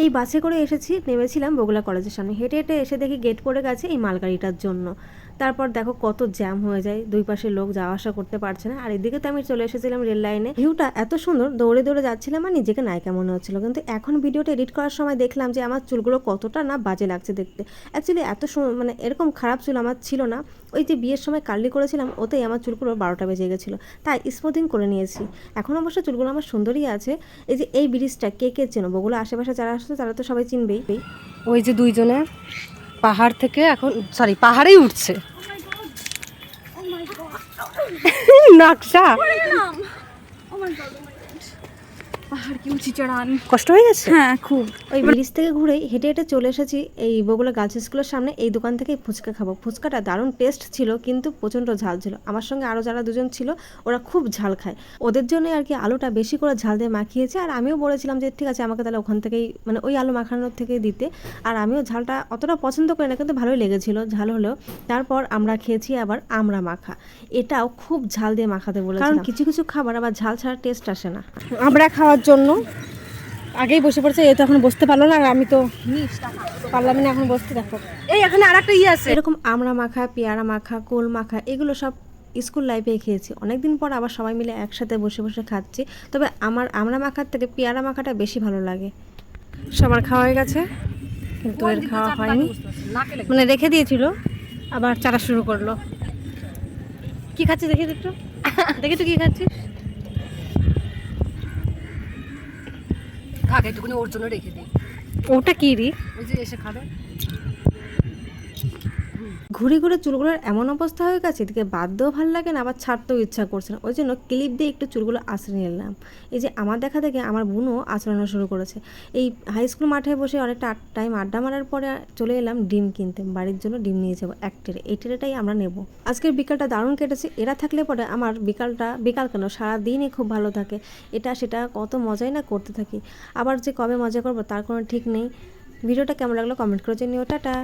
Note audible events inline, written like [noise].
এই বাসে করে এসেছি, নেমেছিলাম বগুলা কলেজের সামনে। হেঁটে হেঁটে এসে দেখি গেট পড়ে গেছে এই মালগাড়িটার জন্য। তারপর দেখো কত জ্যাম হয়ে যায়, দুই পাশে লোক যাওয়া আসা করতে পারছে না। আর এদিকে তো আমি চলে এসেছিলাম রেল লাইনে। ভিউটা এত সুন্দর, দৌড়ে দৌড়ে যাচ্ছিলাম আর নিজেকে নায়িকা মনে হচ্ছিল। কিন্তু এখন ভিডিওটা এডিট করার সময় দেখলাম যে আমার চুলগুলো কতটা না বাজে লাগছে দেখতে। অ্যাকচুয়ালি এত মানে এরকম খারাপ চুল আমার ছিল না। ওই যে বিয়ের সময় কার্লি করেছিলাম, ওতেই আমার চুলগুলো বারোটা বেজে গেছিল। তাই স্মুথিং করে নিয়েছি। এখন অবশ্য চুলগুলো আমার সুন্দরই আছে। এই যে এই ব্রিজটা কে কে চেনো? বগুলো আশেপাশে যারা আসছে তারা তো সবাই চিনবেই। ওই যে দুইজনে পাহাড় থেকে এখন সরি পাহাড়েই উঠছে। [laughs] নকশা। কষ্ট হয়ে গেছে? হ্যাঁ খুব। ওই ব্রিজ থেকে ঘুরেই হেঁটে হেঁটে চলে এসেছি এই বগুলা গার্লস স্কুলের সামনে। এই দোকান থেকেই ফুচকা খাব। ফুচকাটা দারুণ টেস্ট ছিল কিন্তু প্রচণ্ড ঝাল ছিল। আমার সঙ্গে আরও যারা দুজন ছিল ওরা খুব ঝাল খায়। ওদের জন্য আর কি আলুটা বেশি করে ঝাল দিয়ে মাখিয়েছে। আর আমিও বলেছিলাম যে ঠিক আছে আমাকে তাহলে ওখান থেকেই মানে ওই আলু মাখানোর থেকে দিতে। আর আমিও ঝালটা অতটা পছন্দ করি না কিন্তু ভালোই লেগেছিল ঝাল হলেও। তারপর আমরা খেয়েছি আবার আমরা মাখা। এটাও খুব ঝাল দিয়ে মাখাতে বলে কারণ কিছু কিছু খাবার আবার ঝাল ছাড়া টেস্ট আসে না। আমরা খাওয়ার জন্য আগেই বসে পড়ছে এ তো এখন বসতে পারল না আর আমি তো পারলাম না এখন বসতে দেখো। এই এখানে আর একটা ইয়ে আছে। এরকম আমড়া মাখা পেয়ারা মাখা কোল মাখা এগুলো সব স্কুল লাইফে খেয়েছি। অনেকদিন পর আবার সবাই মিলে একসাথে বসে বসে খাচ্ছি। তবে আমার আমড়া মাখার থেকে পেয়ারা মাখাটা বেশি ভালো লাগে। সবার খাওয়া হয়ে গেছে কিন্তু এর খাওয়া হয়নি। মানে রেখে দিয়েছিল আবার চারা শুরু করল। কি খাচ্ছিস দেখি তো একটু। দেখি তুই কি খাচ্ছিস। থাক একটুখানি ওর জন্য রেখে দিই। ওটা কি রি? ওই যে এসে খাবে। ঘুরে ঘুরে চুলগুলোর এমন অবস্থা হয়ে গেছে, এদিকে বাদতেও ভালো লাগে না, আবার ছাড়তেও ইচ্ছা করছে না। ওই জন্য ক্লিপ দিয়ে একটু চুলগুলো আঁচড়ে নিলাম। এই যে আমার দেখা দেখে আমার বোনও আঁচড়ানো শুরু করেছে। এই হাই স্কুল মাঠে বসে অনেকটা টাইম আড্ডা মারার পরে চলে এলাম ডিম কিনতে। বাড়ির জন্য ডিম নিয়ে যাব, এক টেরে এই টেরেটাই আমরা নেব। আজকের বিকালটা দারুণ কেটেছে। এরা থাকলে পরে আমার বিকালটা, বিকাল কেন? সারাদিনই খুব ভালো থাকে। এটা সেটা কত মজাই না করতে থাকি। আবার যে কবে মজা করব তার কোনো ঠিক নেই। ভিডিওটা কেমন লাগল কমেন্ট করে জানিও। টাটা।